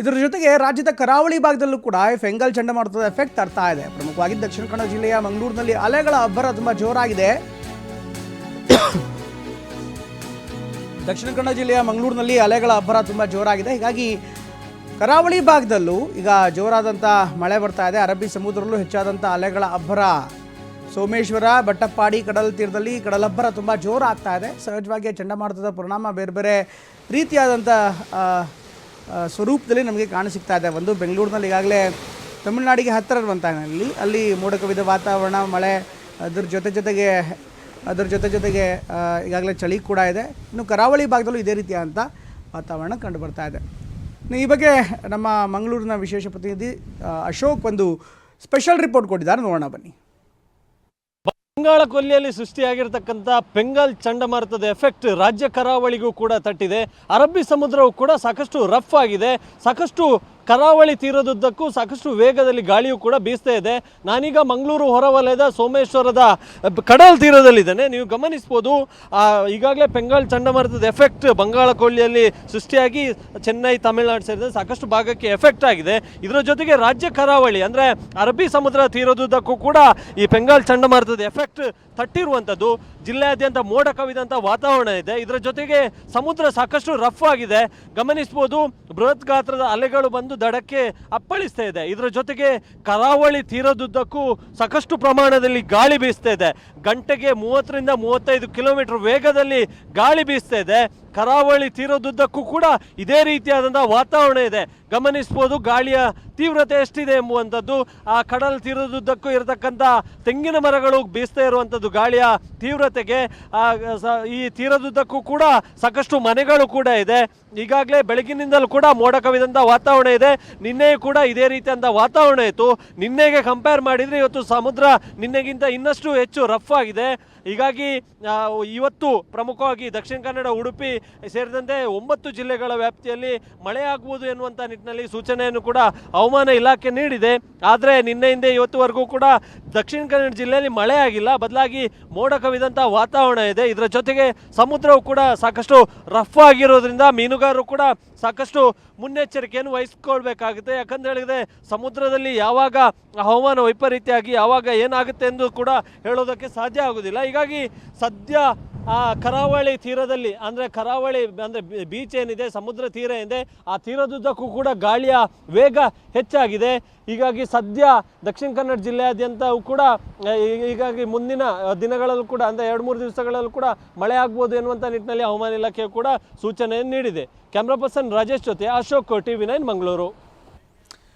ಇದರ ಜೊತೆಗೆ ರಾಜ್ಯದ ಕರಾವಳಿ ಭಾಗದಲ್ಲೂ ಕೂಡ ಫೆಂಗಲ್ ಚಂಡಮಾರುತದ ಎಫೆಕ್ಟ್ ತರ್ತಾ ಇದೆ. ಪ್ರಮುಖವಾಗಿ ದಕ್ಷಿಣ ಕನ್ನಡ ಜಿಲ್ಲೆಯ ಮಂಗಳೂರಿನಲ್ಲಿ ಅಲೆಗಳ ಅಬ್ಬರ ತುಂಬಾ ಜೋರಾಗಿದೆ. ದಕ್ಷಿಣ ಕನ್ನಡ ಜಿಲ್ಲೆಯ ಮಂಗಳೂರಿನಲ್ಲಿ ಅಲೆಗಳ ಅಬ್ಬರ ತುಂಬ ಜೋರಾಗಿದೆ. ಹೀಗಾಗಿ ಕರಾವಳಿ ಭಾಗದಲ್ಲೂ ಈಗ ಜೋರಾದಂಥ ಮಳೆ ಬರ್ತಾ ಇದೆ. ಅರಬ್ಬಿ ಸಮುದ್ರದಲ್ಲೂ ಹೆಚ್ಚಾದಂಥ ಅಲೆಗಳ ಅಬ್ಬರ. ಸೋಮೇಶ್ವರ, ಬಟ್ಟಪ್ಪಾಡಿ, ಕಡಲ ತೀರದಲ್ಲಿ ಕಡಲಬ್ಬರ ತುಂಬ ಜೋರಾಗ್ತಾ ಇದೆ. ಸಹಜವಾಗಿ ಚಂಡಮಾರುತದ ಪರಿಣಾಮ ಬೇರೆ ಬೇರೆ ರೀತಿಯಾದಂಥ ಸ್ವರೂಪದಲ್ಲಿ ನಮಗೆ ಕಾಣಸಿಗ್ತಾ ಇದೆ. ಒಂದು ಬೆಂಗಳೂರಿನಲ್ಲಿ ಈಗಾಗಲೇ ತಮಿಳುನಾಡಿಗೆ ಹತ್ತಿರ ಇರುವಂಥಲ್ಲಿ ಅಲ್ಲಿ ಮೋಡ ಕವಿದ ವಾತಾವರಣ, ಮಳೆ, ಅದ್ರ ಜೊತೆ ಜೊತೆಗೆ, ಅದ್ರ ಜೊತೆ ಜೊತೆಗೆ ಈಗಾಗಲೇ ಚಳಿ ಕೂಡ ಇದೆ. ಇನ್ನು ಕರಾವಳಿ ಭಾಗದಲ್ಲೂ ಇದೇ ರೀತಿಯಾದಂಥ ವಾತಾವರಣ ಕಂಡು ಬರ್ತಾ ಇದೆ. ಈ ಬಗ್ಗೆ ನಮ್ಮ ಮಂಗಳೂರಿನ ವಿಶೇಷ ಪ್ರತಿನಿಧಿ ಅಶೋಕ್ ಒಂದು ಸ್ಪೆಷಲ್ ರಿಪೋರ್ಟ್ ಕೊಟ್ಟಿದ್ದಾರೆ. ನೋಡೋಣ ಬನ್ನಿ. ಬಂಗಾಳ ಕೊಲ್ಲಿಯಲ್ಲಿ ಸೃಷ್ಟಿಯಾಗಿರ್ತಕ್ಕಂಥ ಬೆಂಗಾಲ್ ಚಂಡಮಾರುತದ ಎಫೆಕ್ಟ್ ರಾಜ್ಯ ಕರಾವಳಿಗೂ ಕೂಡ ತಟ್ಟಿದೆ. ಅರಬ್ಬಿ ಸಮುದ್ರವು ಕೂಡ ಸಾಕಷ್ಟು ರಫ್ ಆಗಿದೆ. ಸಾಕಷ್ಟು ಕರಾವಳಿ ತೀರದುದ್ದಕ್ಕೂ ಸಾಕಷ್ಟು ವೇಗದಲ್ಲಿ ಗಾಳಿಯು ಕೂಡ ಬೀಸ್ತಾ ಇದೆ. ನಾನೀಗ ಮಂಗಳೂರು ಹೊರವಲಯದ ಸೋಮೇಶ್ವರದ ಕಡಲ್ ತೀರದಲ್ಲಿದ್ದೇನೆ. ನೀವು ಗಮನಿಸ್ಬೋದು ಈಗಾಗಲೇ ಬೆಂಗಾಲ್ ಚಂಡಮಾರುತದ ಎಫೆಕ್ಟ್ ಬಂಗಾಳ ಕೊಳ್ಳಿಯಲ್ಲಿ ಸೃಷ್ಟಿಯಾಗಿ ಚೆನ್ನೈ, ತಮಿಳುನಾಡು ಸೇರಿದಂತೆ ಸಾಕಷ್ಟು ಭಾಗಕ್ಕೆ ಎಫೆಕ್ಟ್ ಆಗಿದೆ. ಇದರ ಜೊತೆಗೆ ರಾಜ್ಯ ಕರಾವಳಿ, ಅಂದರೆ ಅರಬ್ಬಿ ಸಮುದ್ರ ತೀರದುದ್ದಕ್ಕೂ ಕೂಡ ಈ ಬೆಂಗಾಲ್ ಚಂಡಮಾರುತದ ಎಫೆಕ್ಟ್ ತಟ್ಟಿರುವಂಥದ್ದು. ಜಿಲ್ಲೆಯಾದ್ಯಂತ ಮೋಡ ಕವಿದಂಥ ವಾತಾವರಣ ಇದೆ. ಇದರ ಜೊತೆಗೆ ಸಮುದ್ರ ಸಾಕಷ್ಟು ರಫ್ ಆಗಿದೆ. ಗಮನಿಸ್ಬೋದು, ಬೃಹತ್ ಗಾತ್ರದ ಅಲೆಗಳು ಬಂದು ದಡಕ್ಕೆ ಅಪ್ಪಳಿಸ್ತಾ ಇದೆ. ಇದರ ಜೊತೆಗೆ ಕರಾವಳಿ ತೀರದುದ್ದಕ್ಕೂ ಸಾಕಷ್ಟು ಪ್ರಮಾಣದಲ್ಲಿ ಗಾಳಿ ಬೀಸ್ತಾ ಇದೆ. ಗಂಟೆಗೆ ಮೂವತ್ತರಿಂದ ಮೂವತ್ತೈದು ಕಿಲೋಮೀಟರ್ ವೇಗದಲ್ಲಿ ಗಾಳಿ ಬೀಸ್ತಾ ಇದೆ. ಕರಾವಳಿ ತೀರದುದ್ದಕ್ಕೂ ಕೂಡ ಇದೇ ರೀತಿಯಾದಂಥ ವಾತಾವರಣ ಇದೆ. ಗಮನಿಸ್ಬೋದು ಗಾಳಿಯ ತೀವ್ರತೆ ಎಷ್ಟಿದೆ ಎಂಬುವಂಥದ್ದು. ಆ ಕಡಲ ತೀರದುದ್ದಕ್ಕೂ ಇರತಕ್ಕಂಥ ತೆಂಗಿನ ಮರಗಳು ಬೀಸ್ತಾ ಇರುವಂಥದ್ದು ಗಾಳಿಯ ತೀವ್ರತೆಗೆ. ಈ ತೀರದುದ್ದಕ್ಕೂ ಕೂಡ ಸಾಕಷ್ಟು ಮನೆಗಳು ಕೂಡ ಇದೆ. ಈಗಾಗಲೇ ಬೆಳಗಿನಿಂದಲೂ ಕೂಡ ಮೋಡ ಕವಿದಂಥ ವಾತಾವರಣ ಇದೆ. ನಿನ್ನೆಯೂ ಕೂಡ ಇದೇ ರೀತಿಯಾದ ವಾತಾವರಣ ಇತ್ತು. ನಿನ್ನೆಗೆ ಕಂಪೇರ್ ಮಾಡಿದರೆ ಇವತ್ತು ಸಮುದ್ರ ನಿನ್ನೆಗಿಂತ ಇನ್ನಷ್ಟು ಹೆಚ್ಚು ರಫ್ ಆಗಿದೆ. ಹೀಗಾಗಿ ಇವತ್ತು ಪ್ರಮುಖವಾಗಿ ದಕ್ಷಿಣ ಕನ್ನಡ, ಉಡುಪಿ ಸೇರಿದಂತೆ ಒಂಬತ್ತು ಜಿಲ್ಲೆಗಳ ವ್ಯಾಪ್ತಿಯಲ್ಲಿ ಮಳೆಯಾಗುವುದು ಎನ್ನುವಂಥ ನಿಟ್ಟಿನಲ್ಲಿ ಸೂಚನೆಯನ್ನು ಕೂಡ ಹವಾಮಾನ ಇಲಾಖೆ ನೀಡಿದೆ. ಆದರೆ ನಿನ್ನೆಯಿಂದ ಇವತ್ತುವರೆಗೂ ಕೂಡ ದಕ್ಷಿಣ ಕನ್ನಡ ಜಿಲ್ಲೆಯಲ್ಲಿ ಮಳೆ ಆಗಿಲ್ಲ ಬದಲಾಗಿ ಮೋಡ ಕವಿದಂಥ ವಾತಾವರಣ ಇದೆ. ಇದರ ಜೊತೆಗೆ ಸಮುದ್ರವು ಕೂಡ ಸಾಕಷ್ಟು ರಫ್ ಆಗಿರೋದ್ರಿಂದ ಮೀನುಗಾರರು ಕೂಡ ಸಾಕಷ್ಟು ಮುನ್ನೆಚ್ಚರಿಕೆಯನ್ನು ವಹಿಸಿಕೊಳ್ಬೇಕಾಗುತ್ತೆ. ಯಾಕಂತ ಹೇಳಿದ್ರೆ ಸಮುದ್ರದಲ್ಲಿ ಯಾವಾಗ ಹವಾಮಾನ ವೈಪರೀತ್ಯ ಆಗಿ ಯಾವಾಗ ಏನಾಗುತ್ತೆ ಎಂದು ಕೂಡ ಹೇಳೋದಕ್ಕೆ ಸಾಧ್ಯ ಆಗೋದಿಲ್ಲ. ಹೀಗಾಗಿ ಸದ್ಯ ಆ ಕರಾವಳಿ ತೀರದಲ್ಲಿ, ಅಂದರೆ ಕರಾವಳಿ, ಅಂದರೆ ಬೀಚ್ ಏನಿದೆ, ಸಮುದ್ರ ತೀರ ಏನಿದೆ, ಆ ತೀರದುದ್ದಕ್ಕೂ ಕೂಡ ಗಾಳಿಯ ವೇಗ ಹೆಚ್ಚಾಗಿದೆ. ಹೀಗಾಗಿ ಸದ್ಯ ದಕ್ಷಿಣ ಕನ್ನಡ ಜಿಲ್ಲೆಯಾದ್ಯಂತವೂ ಕೂಡ ಹೀಗಾಗಿ ಮುಂದಿನ ದಿನಗಳಲ್ಲೂ ಕೂಡ, ಅಂದರೆ ಎರಡು, ಮೂರು ದಿವಸಗಳಲ್ಲೂ ಕೂಡ ಮಳೆ ಆಗ್ಬೋದು ಎನ್ನುವಂಥ ನಿಟ್ಟಿನಲ್ಲಿ ಹವಾಮಾನ ಇಲಾಖೆ ಕೂಡ ಸೂಚನೆಯನ್ನು ನೀಡಿದೆ. ಕ್ಯಾಮ್ರಾ ಪರ್ಸನ್ ರಾಜೇಶ್ ಜೊತೆ Ashok T V nine, Mangaluru.